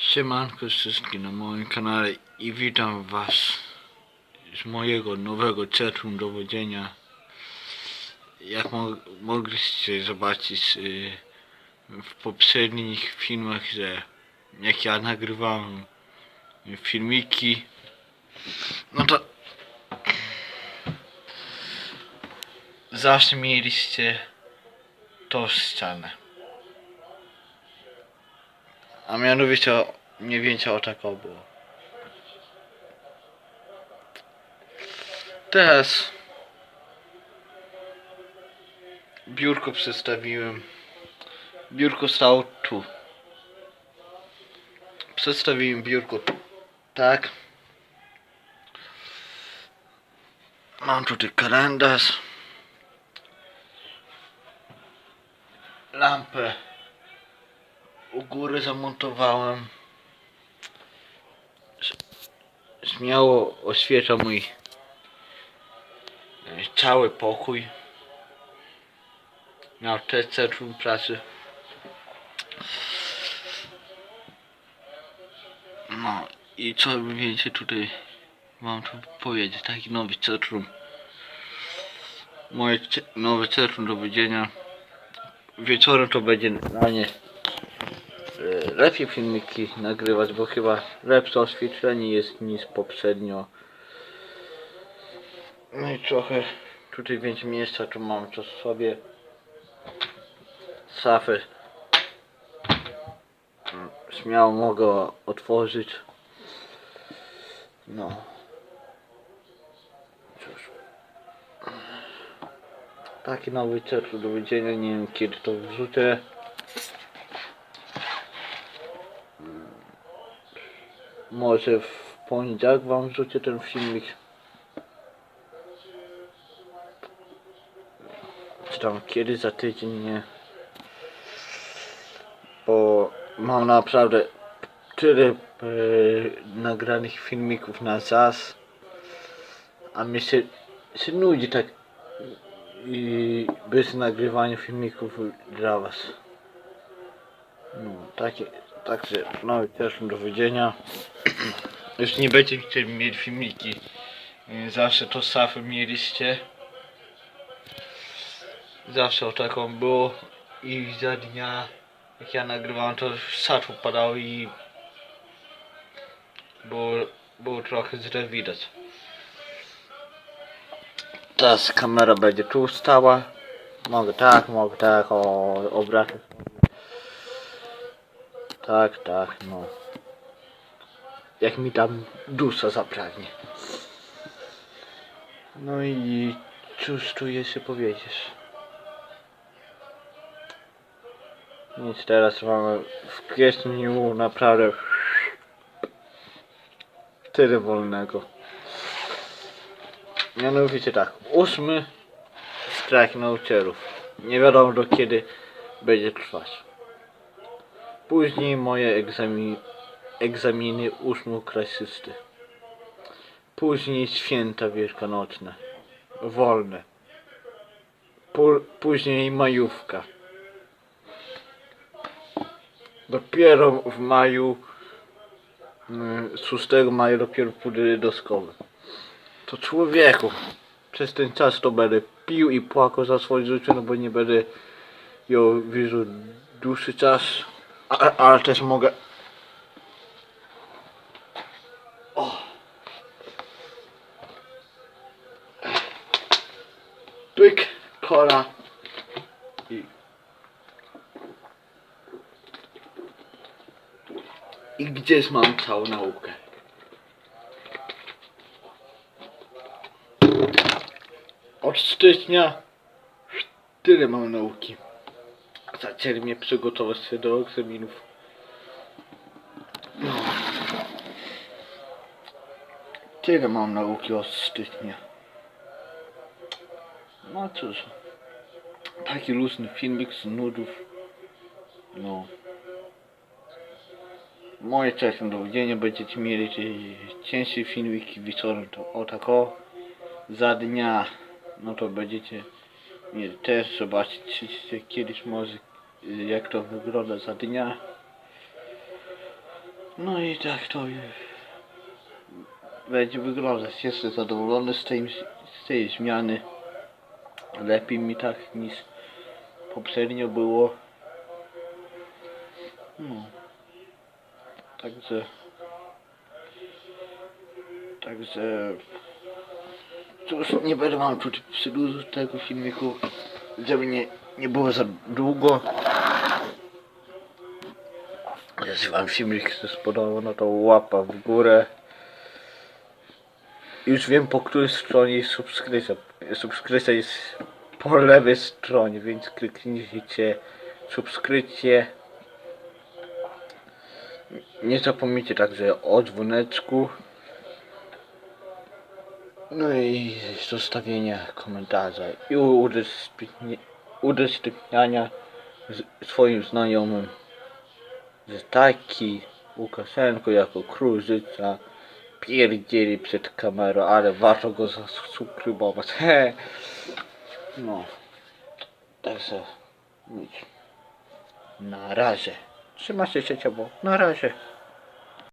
Siemanko wszystkim na moim kanale i witam was z mojego nowego centrum dowodzenia. Jak mo mogliście zobaczyć y, w poprzednich filmach, że jak ja nagrywałem filmiki, no to zawsze mieliście tą ścianę. A mianowicie o- mniej więcej o tak o było. Teraz biurko przedstawiłem. Biurko stało tu. Przedstawiłem biurko. Tak. Mam tutaj kalendarz. Lampę u góry zamontowałem. Śmiało oświetla mój e, cały pokój. Też centrum pracy. No i co więcej tutaj mam tu powiedzieć, taki nowy centrum. Moje nowe centrum do widzenia. Wieczorem to będzie na nie lepiej filmiki nagrywać, bo chyba lepsze oświetlenie jest niż poprzednio. No i trochę tutaj więcej miejsca, tu mam to sobie szafę. Śmiało mogę otworzyć. No. Cóż. Taki nowy centrum do widzenia, nie wiem kiedy to wrzucę. Może w poniedziałek wam wrzucę ten filmik. Czy tam kiedy za tydzień, nie. Bo mam naprawdę tyle e, nagranych filmików na czas. A mi się, się nudzi tak i bez nagrywania filmików dla was. No, takie, także no też do widzenia. Już nie będziecie chcieli mieć filmiki. Y, Zawsze to safę mieliście. Zawsze o taką było i za dnia jak ja nagrywałem to saczu padał i było, było trochę źle widać. Teraz kamera będzie tu stała. Mogę tak, mogę tak, o, obracać. Tak, tak, no. Jak mi tam dusza zapragnie. No i cóż tu jeszcze powiedzieć? Nic, teraz mamy w kwietniu naprawdę tyle wolnego. Mianowicie tak, ósmy strajk nauczycielów. Nie wiadomo do kiedy będzie trwać. Później moje egzami egzaminy ósmoklasysty. Później święta wielkanocne. Wolne. Pó- później majówka. Dopiero w maju, mm, 6 maja dopiero pójdę do szkoły. To człowieku, przez ten czas to będę pił i płakał za swoje życie, no bo nie będę ją widział dłuższy czas, ale też mogę Pyk, kola i i gdzieś mam całą naukę. Od stycznia tyle mam nauki. Zaczęli mnie przygotować do egzaminów. No. Tyle mam nauki od stycznia. No cóż. Taki luźny filmik z nudów. No. Moje czasem do widzenia będziecie mieli cięższe filmiki wieczorem to o tak o. Za dnia no to będziecie mieli też zobaczyć czy kiedyś może jak to wygląda za dnia. No i tak to będzie wyglądać. Jestem zadowolony z tej, z tej zmiany. Lepiej mi tak niż poprzednio było. No. Także. Także. Cóż, nie będę wam tutaj przedłużał tego filmiku, żeby nie, nie było za długo. Jeśli wam filmik się spodobał, no to łapa w górę. Już wiem po której stronie jest subskrypcja. Subskrypcja jest po lewej stronie, więc kliknijcie subskrypcję. Nie zapomnijcie także o dzwoneczku. No i zostawienia komentarza i udostępni- udostępniania swoim znajomym, taki Łukaszenko jako król życia pierdzieli przed kamerą, ale warto go zasubskrybować. No. Także nic. Na razie. Trzymajcie się ciepło. Na razie.